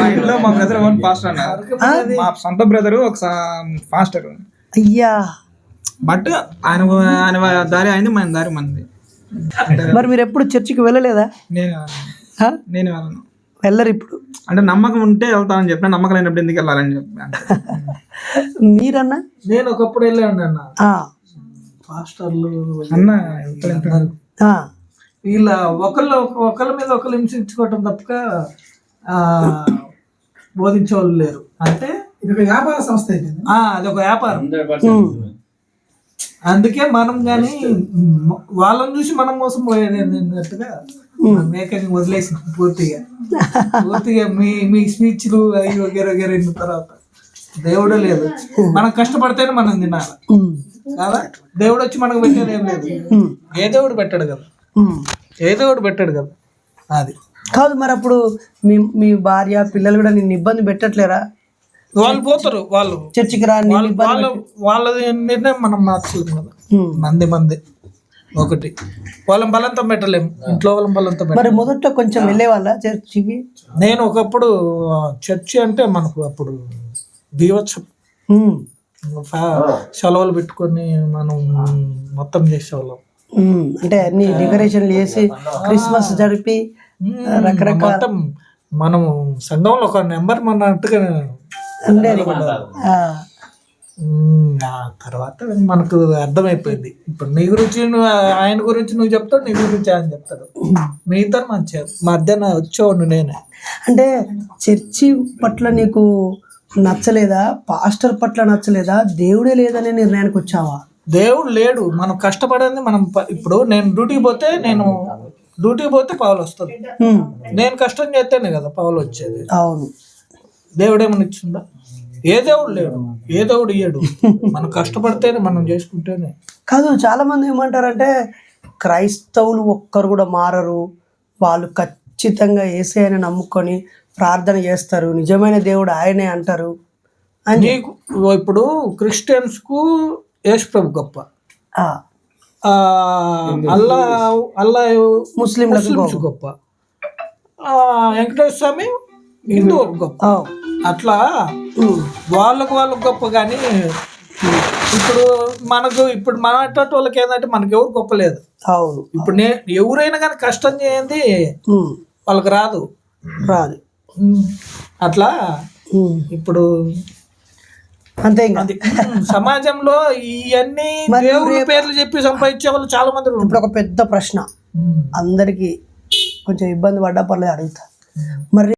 మా ఇంట్లో మా బ్రదర్ వన్ పాస్టర్ అన్న? మా సొంత బ్రదర్ ఒక పాస్టర్ అయ్యా. బట్ ఆయన ఆయన దారి అయింది మన దారి మనది. మరి మీరు ఎప్పుడు చర్చికి వెళ్ళలేదా? నేను? నేను వెళ్ళను. వెళ్ళరు ఇప్పుడు. అంటే నమ్మకం ఉంటే వెళ్తానని చెప్పిన నమ్మకం లేనప్పుడు ఎందుకు వెళ్ళాలని చెప్పి. మీరన్నా? నేను ఒకప్పుడు వెళ్ళాను అన్న. ఆ, పాస్టర్లు అన్న వీళ్ళ ఒకళ్ళు ఒకళ్ళ మీద ఒకళ్ళు హింసించుకోవటం తప్పక బోధించే వాళ్ళు లేరు. అంటే ఇది ఒక వ్యాపార సంస్థ అయిపోయింది అది ఒక వ్యాపారం. అందుకే మనం కానీ వాళ్ళని చూసి మనం మోసం పోయేది అన్నట్టుగా మేకని వదిలేసిన పూర్తిగా. పూర్తిగా మీ మీ స్పీచ్లు అవి వగేర వగేర అయిన తర్వాత. దేవుడు లేదు. మనం కష్టపడితేనే మనం తినాలి. కదా? దేవుడు వచ్చి మనకు పెట్టేది ఏం లేదు. ఏ దేవుడు పెట్టాడు కదా. ఏ దేవుడు పెట్టాడు కదా? అది. కాదు మరి అప్పుడు మీ మీ భార్య పిల్లలు కూడా నిన్ను ఇబ్బంది పెట్టట్లేరా? వాళ్ళు పోతారు వాళ్ళు. చర్చికి రా నిన్ను వాళ్ళ వాళ్ళది నిర్ణయం మనం మార్చలేము కదా. మంది మంది. ఒకటి. వాళ్ళని బలంతం పెట్టలేము. ఇంట్లో వాళ్ళని బలంతం మరి మొదట కొంచెం వెళ్ళేవాళ్ళ చర్చికి? నేను ఒకప్పుడు చర్చి అంటే మనకు అప్పుడు ఫా- సెలవులు పెట్టుకొని మనం మొత్తం చేసేవాళ్ళం. అంటే అన్ని డెకరేషన్లు చేసి క్రిస్మస్ జరిపి రకరకాల మనము సంఘంలో ఒక నెంబర్ ఉండేది. ఆ. తర్వాత మనకు అర్థమైపోయింది. ఇప్పుడు నీ గురించి నువ్వు ఆయన గురించి నువ్వు చెప్తావు నీ గురించి ఆయన చెప్తాడు. మీ ఇద్దరు మంచిగా మధ్యాహ్నం వచ్చేవాడు నేనే. అంటే చర్చి పట్ల నీకు నచ్చలేదా? పాస్టర్ పట్ల నచ్చలేదా? దేవుడే లేదనే నిర్ణయానికి వచ్చావా? దేవుడు లేడు. మనం కష్టపడింది మనం ఇప్పుడు నేను డ్యూటీకి పోతే నేను డ్యూటీకి పోతే పవలు వస్తుంది. నేను కష్టం చేస్తేనే కదా పవలు వచ్చేది. అవును. దేవుడు ఏమైనా ఇచ్చిందా? ఏ దేవుడు లేడు. ఏ దేవుడు ఇయ్యడు. మనం కష్టపడితేనే మనం చేసుకుంటేనే. కాదు చాలా మంది ఏమంటారంటే క్రైస్తవులు ఒక్కరు కూడా మారరు. వాళ్ళు ఖచ్చితంగా ఏసైని నమ్ముకొని ప్రార్థన చేస్తారు. నిజమైన దేవుడు ఆయనే అంటారు. అని ఇప్పుడు క్రిస్టియన్స్కు యేసు ప్రభు గొప్ప. అల్లా అల్లా ముస్లిమ్స్. గొప్ప. వెంకటేశ్వర స్వామి హిందువులకు గొప్ప. అట్లా వాళ్ళకు వాళ్ళకు గొప్ప కానీ ఇప్పుడు మనకు ఇప్పుడు మన అట్టటి వాళ్ళకి ఏంటంటే మనకి ఎవరు గొప్ప లేదు. అవును. ఇప్పుడు నే ఎవరైనా కానీ కష్టం చేయండి వాళ్ళకి రాదు. రాదు. అట్లా ఇప్పుడు అంతే సమాజంలో ఇవన్నీ దేవుడి పేర్లు చెప్పి సంపాదించే వాళ్ళు చాలా మంది ఉన్నారు. ఇప్పుడు ఒక పెద్ద ప్రశ్న. అందరికీ కొంచెం ఇబ్బంది పడ్డా పర్లేదు అడుగుతా. మరి